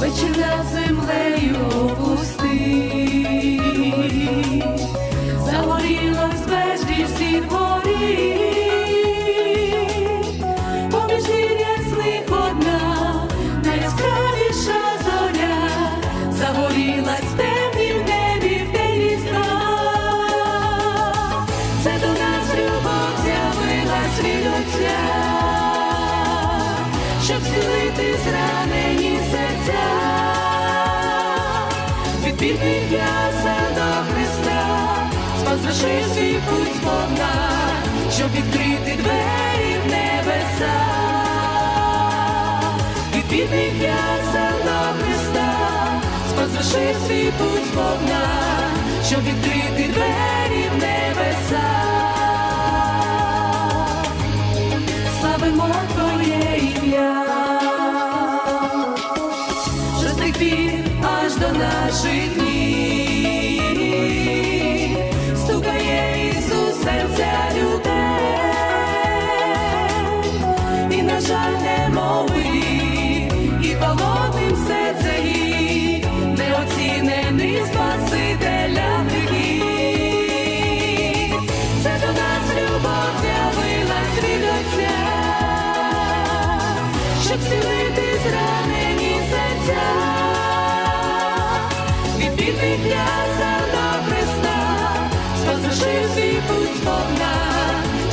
Вечір над від Отця, щоб зцілити зранені серця, від бідних ясен до Христа, спас лишив свій путь сповна, щоб відкрити двері в небеса, від бідних ясен до Христа, спас лишив свій путь сповна, щоб відкрити Славимо Твоє ім'я, що тих пір аж до наших днів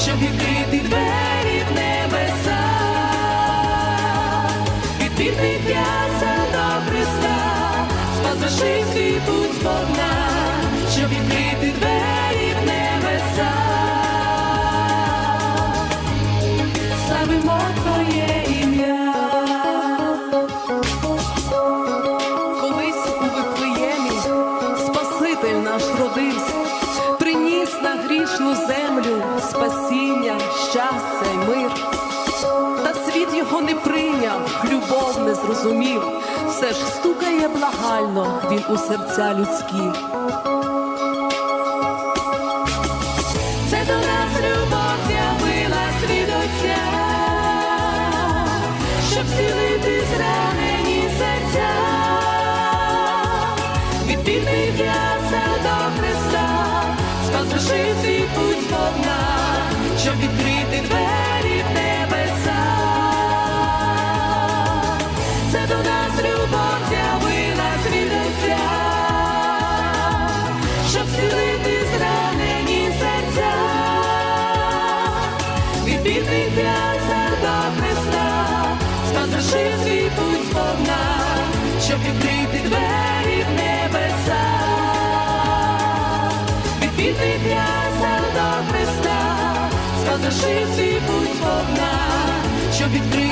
щоб відкрити двері в небеса, від ясен до Христа, спас лишив свій путь сповна, щоб відкрити двері наш родився, приніс на грішну землю спасіння, щастя й мир. Та світ його не прийняв, любов не зрозумів, все ж стукає благально він у серця людські. Це до нас любов з'явилась від щоб зцілити зранені серця, від бідних спас лишив свій путь сповна, щоб відкрити двері в небеса. Це до нас любов з'явилась від щоб зцілити зранені серця, від бідних ясен до Христа, спас лишив свій путь сповна, щоб відкрити двері в небеса, від бідних ясен до Христа, спас лишив свій путь сповна, щоб відкрити.